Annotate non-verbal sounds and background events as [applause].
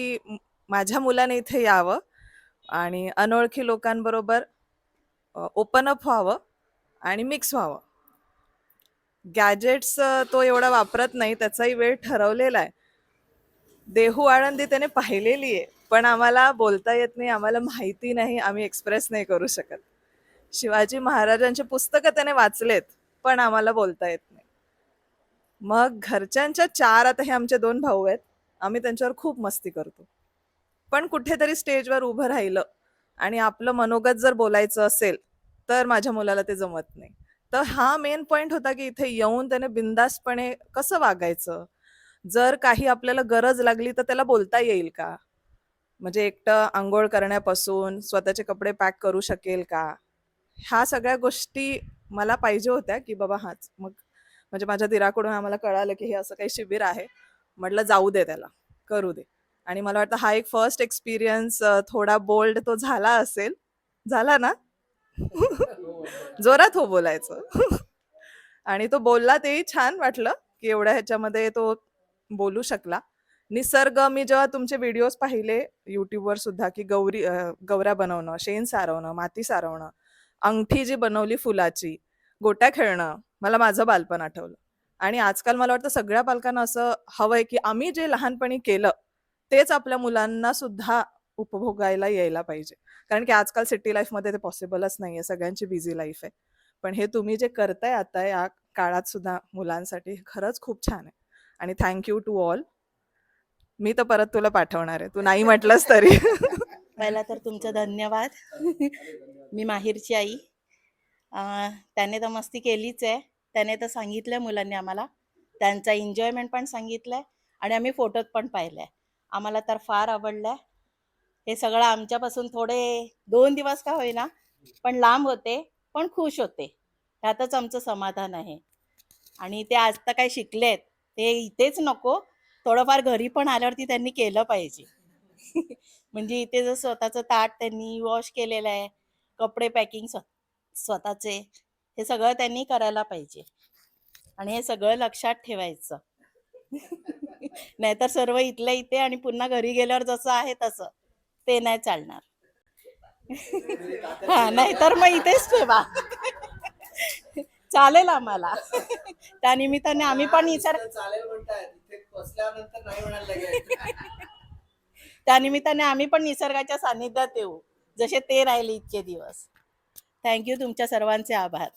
की माझ्या मुलाने इथे यावं आणि अनोळखी लोकांबरोबर ओपन अप व्हावं आणि मिक्स व्हावं. गॅजेट्स तो एवढा वापरत नाही त्याचाही वेळ ठरवलेला आहे. देहू आळंदी त्याने पाहिलेली आहे पण आम्हाला बोलता येत नाही आम्हाला माहिती नाही आम्ही एक्सप्रेस नाही करू शकत. शिवाजी महाराजांची पुस्तकं त्याने वाचलेत पण आम्हाला बोलता येत नाही. मग घरच्यांच्या चार आता हे आमचे दोन भाऊ आहेत आम्ही त्यांच्यावर खूप मस्ती करतो. पण कुठेतरी स्टेजवर उभं राहिलं आणि आपलं मनोगत जर बोलायचं असेल तर माझ्या मुलाला ते जमत नाही. तर हा मेन पॉइंट होता की इथे येऊन त्याने बिंदासपणे कसं वागायचं? जर काही आपल्याला गरज लागली तर त्याला बोलता येईल का? म्हणजे एकटं आंघोळ करण्यापासून स्वतःचे कपडे पॅक करू शकेल का? ह्या सगळ्या गोष्टी मला पाहिजे होत्या की बाबा हाच. मग म्हणजे माझ्या दिराकडून आम्हाला कळालं की हे असं काही शिबिर आहे. म्हटलं जाऊ दे त्याला करू दे. आणि मला वाटतं हा एक फर्स्ट एक्सपिरियन्स थोडा बोल्ड तो झाला असेल. झाला ना? [laughs] जोरात हो बोलायचं. [laughs] आणि तो बोलला तेही छान वाटलं की एवढ्या ह्याच्यामध्ये तो बोलू शकला. निसर्ग मी जेव्हा तुमचे व्हिडिओज पाहिले युट्यूबवर सुद्धा की गौरी गौऱ्या बनवणं शेण सारवणं माती सारवणं अंगठी जी बनवली फुलाची गोट्या खेळणं मला माझं बालपण आठवलं. आणि आजकाल मला वाटतं सगळ्या पालकांना असं हवंय की आम्ही जे लहानपणी केलं तेच आपल्या मुलांना सुद्धा उपभोगायला यायला पाहिजे. कारण की आजकाल सिटी लाईफमध्ये ते पॉसिबलच नाही आहे सगळ्यांची बिझी लाईफ आहे. पण हे तुम्ही जे करताय आता या काळात सुद्धा मुलांसाठी खरंच खूप छान आहे. आणि थँक्यू टू ऑल. मी तर परत तुला पाठवणार आहे. तू नाही म्हटलंस तरी. पहिला तर तुमचं धन्यवाद. मी माहीरची आई. अं, त्याने तर मस्ती केलीच आहे. त्याने तर सांगितलं मुलांनी आम्हाला. त्यांचा एन्जॉयमेंट पण सांगितलंय आणि आम्ही फोटोत पण पाहिलंय आम्हाला तर फार आवडलं आहे हे सगळं आमच्यापासून थोडे दोन दिवस का होईना पण लांब होते पण खुश होते. ह्यातच आमचं समाधान आहे. आणि ते आज तर काय शिकलेत. ते इथेच नको थोडंफार घरी पण आल्यावरती त्यांनी केलं पाहिजे. [laughs] म्हणजे इथे जर स्वतःचं ताट त्यांनी वॉश केलेलं आहे कपडे पॅकिंग स्व स्वतःचे. हे सगळं त्यांनी करायला पाहिजे. आणि हे सगळं लक्षात ठेवायचं. [laughs] नाहीतर सर्व इथल्या इथे आणि पुन्हा घरी गेल्यावर जसं आहे तसं. ते नाही चालणार. हा नाहीतर मग इथेच ठेवा. चालेल आम्हाला. त्या निमित्ताने आम्ही पण लागेल. त्यानिमित्ताने आम्ही पण निसर्गाच्या सानिध्यात येऊ. जसे ते राहिले इतके दिवस. थँक्यू तुमच्या सर्वांचे आभार.